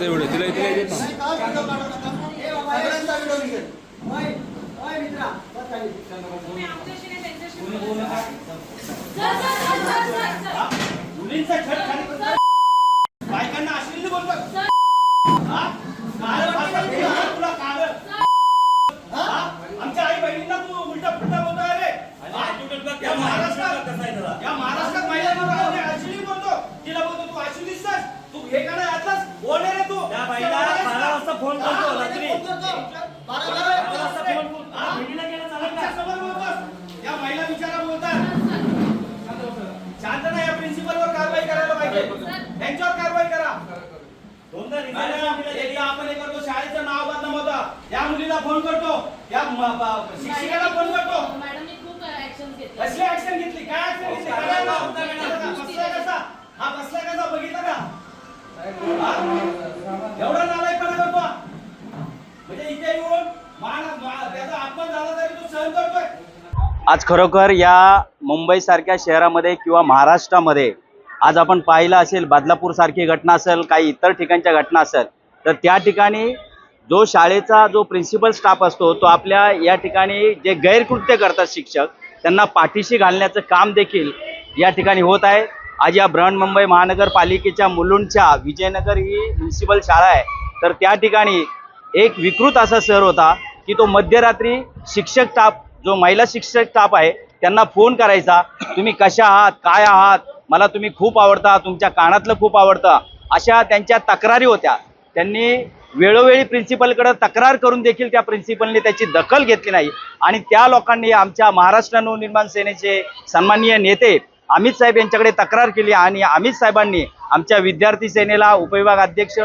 एवढे तिला तिला येत. बायकांना अश्लील बोलतात? आमच्या आई बहिणींना तू उलटा पुलटा बोलतोय रे? या महाराष्ट्रात या महाराष्ट्रात महिलांना राहून अश्लील बोलतो तिला बोलतो तू अश्लील दिसतोस तू हे का नाही आतलाच बोल रे तू त्या बाईला बारा वाजता फोन करतो रात्री बारा बारा वाजता वाजता फोन करतो. हा? बहिणीला केलं चालेल आमच्या का? समोर बोलतोस या महिला विचारा बोलतात शांत नाही या प्रिन्सिपलवर कारवाई करायला पाहिजे त्यांच्यावर कारवाई करा दोनदा नाही, आपण हे करतो शाळेचं नाव बदनाम होतं या मुलीला फोन करतो या म- शिक्षिकेला फोन करतो मॅडमने ऍक्शन घेतली कसली ऍक्शन घेतली काय ऍक्शन घेतली काय कसा? हा बसलाय कसा? बघितलं का हा? एवढा नालायकपणा करतो हा? म्हणजे इथे येऊन मान मा- त्याचा अपमान झाला तरी तो सहन करतोय आज खरोखर या मुंबईसारख्या शहरामध्ये किंवा महाराष्ट्रामध्ये आज आपण पाहिलं असेल बदलापूरसारखी घटना असेल काही इतर ठिकाणच्या घटना असेल तर त्या ठिकाणी जो शाळेचा जो प्रिन्सिपल स्टाफ असतो तो आपल्या या ठिकाणी जे गैरकृत्य करतात शिक्षक त्यांना पाठीशी घालण्याचं काम देखील या ठिकाणी होत आहे. आज या बृहन्मुंबई महानगरपालिकेच्या मुलुंडच्या विजयनगर ही म्युन्सिपल शाळा आहे. तर त्या ठिकाणी एक विकृत असा सर होता की तो मध्यरात्री शिक्षक स्टाफ जो महिला शिक्षक स्टाफ आहे त्यांना फोन करायचा तुम्ही कशा आहात? काय आहात? मला तुम्ही खूप आवडता तुमच्या कानातलं खूप आवडतं. अशा त्यांच्या तक्रारी होत्या. त्यांनी वेळोवेळी प्रिन्सिपलकडे तक्रार करून देखील त्या प्रिन्सिपलने त्याची दखल घेतली नाही. आणि त्या लोकांनी आमच्या महाराष्ट्र नवनिर्माण सेनेचे सन्माननीय नेते अमित साहेब यांच्याकडे तक्रार केली आणि अमित साहेबांनी आमच्या विद्यार्थी सेनेला उपविभाग अध्यक्ष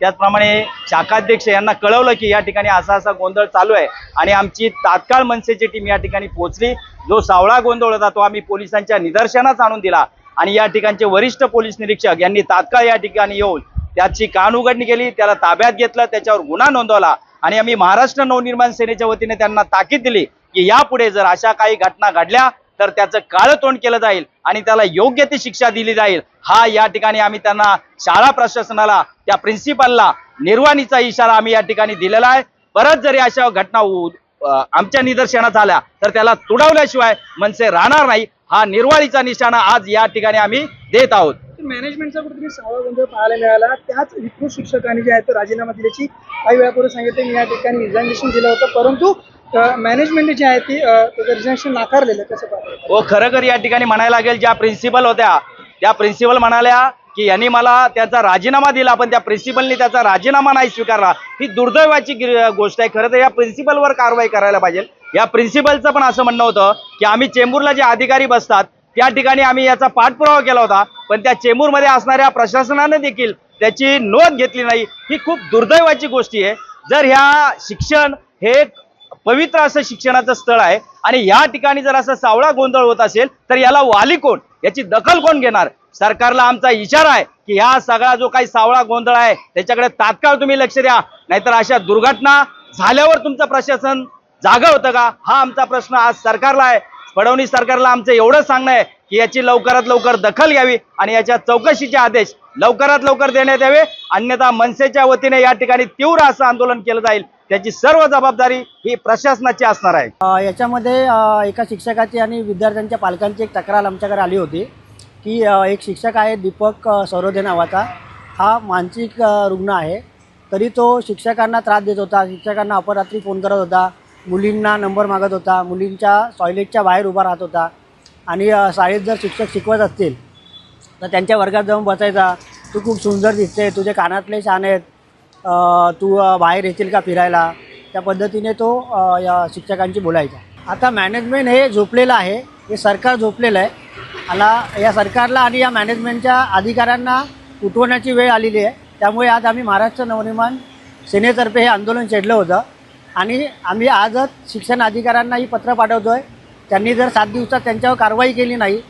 त्याचप्रमाणे शाखाध्यक्ष यांना कळवलं की या ठिकाणी असा असा गोंधळ चालू आहे आणि आमची तात्काळ मनसेची टीम या ठिकाणी पोहोचली. जो सावळा गोंधळ होता तो आम्ही पोलिसांच्या निदर्शनास आणून दिला आणि या ठिकाणचे वरिष्ठ पोलीस निरीक्षक यांनी तात्काळ या ठिकाणी येऊन त्याची कान उघडणी केली त्याला ताब्यात घेतलं त्याच्यावर गुन्हा नोंदवला आणि आम्ही महाराष्ट्र नवनिर्माण सेनेच्या वतीने त्यांना ताकीद दिली की यापुढे जर अशा काही घटना घडल्या तर त्याचं काळं तोंड केलं जाईल आणि त्याला योग्य ती शिक्षा दिली जाईल. हा या ठिकाणी आम्ही त्यांना शाळा प्रशासनाला त्या प्रिन्सिपलला निर्वाणीचा इशारा आम्ही या ठिकाणी दिलेला आहे. परत जरी अशा घटना आमच्या निदर्शनात आल्या तर त्याला तुडवल्याशिवाय मनसे राहणार नाही. हा निर्वाळीचा निशाणा आज या ठिकाणी आम्ही देत आहोत. मॅनेजमेंटचा कुठेतरी सावळा गोंधळ पाहायला मिळाला. त्याच विकृत शिक्षकांनी जे आहे तो राजीनामा दिल्याची काही वेळापूर्वी सांगितले. मी या ठिकाणी रिझायनेशन दिलं होतं. परंतु मॅनेजमेंट जी आहे ती रिझर्वेशन नाकारलेलं कसं खरं हो खरं या ठिकाणी म्हणायला लागेल ज्या प्रिन्सिपल होत्या त्या प्रिन्सिपल म्हणाल्या की यांनी मला त्याचा राजीनामा दिला पण त्या प्रिन्सिपलनी त्याचा राजीनामा नाही स्वीकारला. ही दुर्दैवाची गोष्ट आहे. खरं तर या प्रिन्सिपलवर कारवाई करायला पाहिजे. या प्रिन्सिपलचं पण असं म्हणणं होतं की आम्ही चेंबूरला जे अधिकारी बसतात त्या ठिकाणी आम्ही याचा पाठपुरावा केला होता पण त्या चेंबूरमध्ये असणाऱ्या प्रशासनाने देखील त्याची नोंद घेतली नाही. ही खूप दुर्दैवाची गोष्टी आहे. जर ह्या शिक्षण हे एक पवित्र असं शिक्षणाचं स्थळ आहे. आणि या ठिकाणी जर असं सावळा गोंधळ होत असेल तर याला वाली कोण? याची दखल कोण घेणार? सरकारला आमचा इशारा आहे की हा सगळा जो काही सावळा गोंधळ आहे त्याच्याकडे तात्काळ तुम्ही लक्ष द्या. नाहीतर अशा दुर्घटना झाल्यावर तुमचं प्रशासन जागा होतं का? हा आमचा प्रश्न आज सरकारला आहे. फडणवीस सरकारला आमचं एवढं सांगणं आहे की याची लवकरात लवकर दखल घ्यावी आणि याच्या चौकशीचे आदेश लवकरात लवकर देण्यात यावे. अन्यथा मनसेच्या वतीने या ठिकाणी तीव्र असं आंदोलन केलं जाईल. त्याची सर्व जबाबदारी ही प्रशासनाची असणार आहे. याच्यामध्ये एका शिक्षकाची आणि विद्यार्थ्यांच्या पालकांची एक तक्रार आमच्याकडे आली होती की एक शिक्षक आहे दीपक सरोदे नावाचा. हा मानसिक रुग्ण आहे. तरी तो शिक्षकांना त्रास देत होता शिक्षकांना अपरात्री फोन करत होता मुलींना नंबर मागत होता मुलींच्या टॉयलेटच्या बाहेर उभा राहत होता आणि शाळेत जर शिक्षक शिकवत असतील तर त्यांच्या वर्गात जाऊन बसायचा. तू खूप सुंदर दिसते तुझे कानातले छान आहेत तू बाहेर येतील का फिरायला? त्या पद्धतीने तो या शिक्षकांची बोलायचा. आता मॅनेजमेंट हे झोपलेलं आहे. हे सरकार झोपलेलं आहे. आला या सरकारला आणि या मॅनेजमेंटच्या अधिकाऱ्यांना उठवण्याची वेळ आलेली आहे. त्यामुळे आज आम्ही महाराष्ट्र नवनिर्माण सेनेतर्फे हे आंदोलन छेडलं होतं. आणि आम्ही आजच शिक्षण अधिकाऱ्यांना ही पत्र पाठवतो आहे त्यांनी जर सात दिवसात त्यांच्यावर कारवाई केली नाही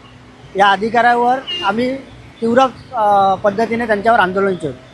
या अधिकाऱ्यावर आम्ही तीव्र पद्धतीने त्यांच्यावर आंदोलन छेडू